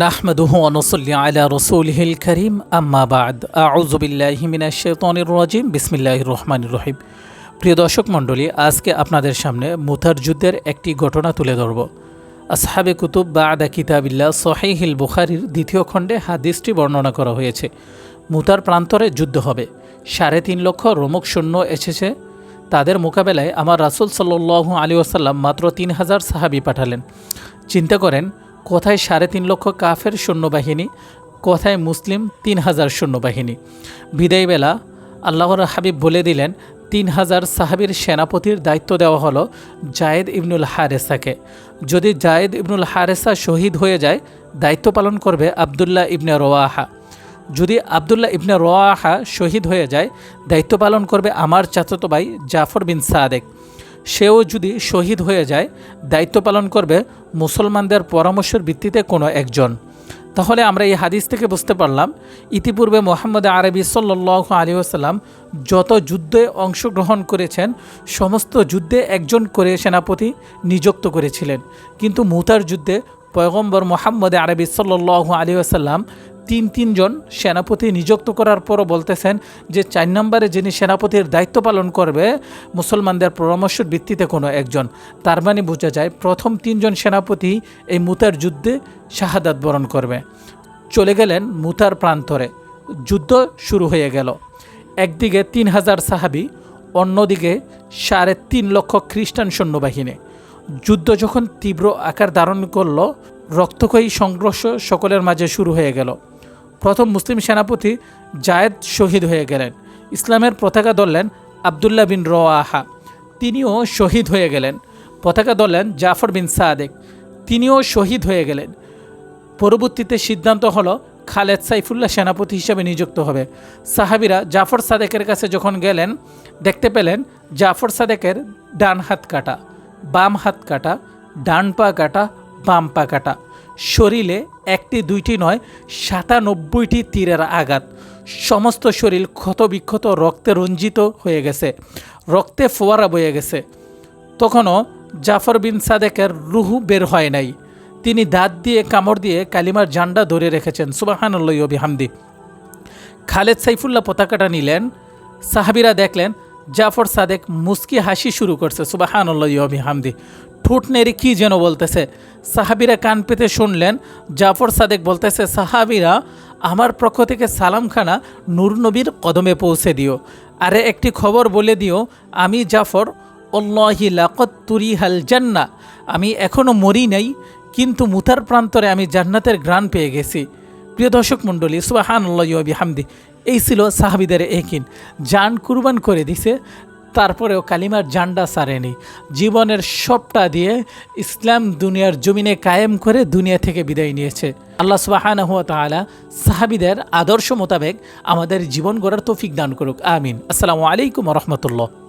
নাহমাদুহু অনসল্লি আলা রসুলহিল করিম আম্মাবাদ আউজবিল্লাহিমিনাশতনির রাজিম বিসমিল্লাহ রহমান রহিম প্রিয় দর্শক মণ্ডলী, আজকে আপনাদের সামনে মুথার যুদ্ধের একটি ঘটনা তুলে ধরব। আসহাবে কুতুব বা আদা কিতাবিল্লা সহিহিল বুখারির দ্বিতীয় খণ্ডে হাদিসটি বর্ণনা করা হয়েছে। মুতার প্রান্তরে যুদ্ধ হবে। সাড়ে তিন লক্ষ রোমক শূন্য এসেছে। তাদের মোকাবেলায় আমার রাসুল সাল্লু আলী ওসাল্লাম মাত্র তিন হাজার সাহাবি পাঠালেন। চিন্তা করেন কোথায় সাড়ে তিন লক্ষ কাফের সৈন্যবাহিনী, কোথায় মুসলিম তিন হাজার সৈন্যবাহিনী। বিদায়বেলা আল্লাহর হাবিব বলে দিলেন, তিন হাজার সাহাবির সেনাপতির দায়িত্ব দেওয়া হলো জায়েদ ইবনুল হারেসাকে। যদি জায়েদ ইবনুল হারেসা শহীদ হয়ে যায়, দায়িত্ব পালন করবে আবদুল্লাহ ইবনে রোয়াহা। যদি আবদুল্লাহ ইবনে রোয়াহা শহীদ হয়ে যায়, দায়িত্ব পালন করবে আমার চাচাতো ভাই জাফর বিন সাদেক। সেও যদি শহীদ হয়ে যায়, দায়িত্ব পালন করবে মুসলমানদের পরামর্শের ভিত্তিতে কোনো একজন। তাহলে আমরা এই হাদিস থেকে বুঝতে পারলাম, ইতিপূর্বে মোহাম্মদ আরবি সাল্লাহ আলী আসাল্লাম যত যুদ্ধে অংশগ্রহণ করেছেন, সমস্ত যুদ্ধে একজন করে সেনাপতি নিযুক্ত করেছিলেন। কিন্তু মুতার যুদ্ধে পয়গম্বর মোহাম্মদ আরবি সাল্লাহ আলী আসাল্লাম তিন তিনজন সেনাপতি নিযুক্ত করার পরও বলতেছেন যে চার নম্বরে যিনি সেনাপতির দায়িত্ব পালন করবে, মুসলমানদের পরামর্শের ভিত্তিতে কোনো একজন। তার মানে বোঝা যায় প্রথম তিনজন সেনাপতি এই মুতার যুদ্ধে শাহাদাত বরণ করবে। চলে গেলেন মুতার প্রান্তরে। যুদ্ধ শুরু হয়ে গেল। একদিকে তিন হাজার সাহাবি, অন্যদিকে সাড়ে তিন লক্ষ খ্রিস্টান সৈন্যবাহিনী। যুদ্ধ যখন তীব্র আকার ধারণ করল, রক্তক্ষয়ী সংঘর্ষ সকলের মাঝে শুরু হয়ে গেল। প্রথম মুসলিম সেনাপতি জায়েদ শহীদ হয়ে গেলেন। ইসলামের পতাকা ধরলেন আবদুল্লাহ বিন রোয়াহা। তিনিও শহীদ হয়ে গেলেন। পতাকা ধরলেন জাফর বিন সাদেক। তিনিও শহীদ হয়ে গেলেন। পরবর্তীতে সিদ্ধান্ত হলো খালেদ সাইফুল্লাহ সেনাপতি হিসেবে নিযুক্ত হবে। সাহাবিরা জাফর সাদেকের কাছে যখন গেলেন, দেখতে পেলেন জাফর সাদেকের ডান হাত কাটা, বাম হাত কাটা, ডান পা কাটা, বাম পা কাটা। শরীরে একটি, দুইটি নয়, সাতানব্বইটি তীরের আঘাত। সমস্ত শরীর ক্ষতবিক্ষত রক্তে রঞ্জিত হয়ে গেছে, রক্তে ফোয়ারা বয়ে গেছে। তখনও জাফর বিন সাদেকের রুহু বের হয় নাই। তিনি দাঁত দিয়ে, কামড় দিয়ে কালিমার জান্ডা ধরে রেখেছেন। সুবাহানুল্লাহ হামদি খালেদ সাইফুল্লাহ পতাকাটা নিলেন। সাহাবিরা দেখলেন জাফর সাদেক মুস্কি হাসি শুরু করছে। সুবাহানুল্লাহ হামদি ঠোঁট নেড়ে কী যেন বলতেছে। সাহাবিরা কান পেতে শুনলেন, জাফর সাদেক বলতেছে, সাহাবিরা, আমার পক্ষ থেকে সালামখানা নূর নবীর কদমে পৌঁছে দিও। আরে একটি খবর বলে দিও, আমি জাফর, অল্লাহি লাকত তুরি হাল জান্না আমি এখনও মরি নাই, কিন্তু মুতার প্রান্তরে আমি জান্নাতের গ্রান পেয়ে গেছি। প্রিয় দর্শক মণ্ডলী সুবাহান আল্লাহ হামদি এই ছিল সাহাবিদের একিন। জান কুরবান করে দিছে তারপরেও কালিমার জান্ডা সারেনি। জীবনের সবটা দিয়ে ইসলাম দুনিয়ার জমিনে কায়েম করে দুনিয়া থেকে বিদায় নিয়েছে। আল্লাহ সুবাহান তালা সাহাবিদের আদর্শ মোতাবেক আমাদের জীবন গড়ার তৌফিক দান করুক। আমিন। আসসালামু আলাইকুম রহমতুল্লাহ।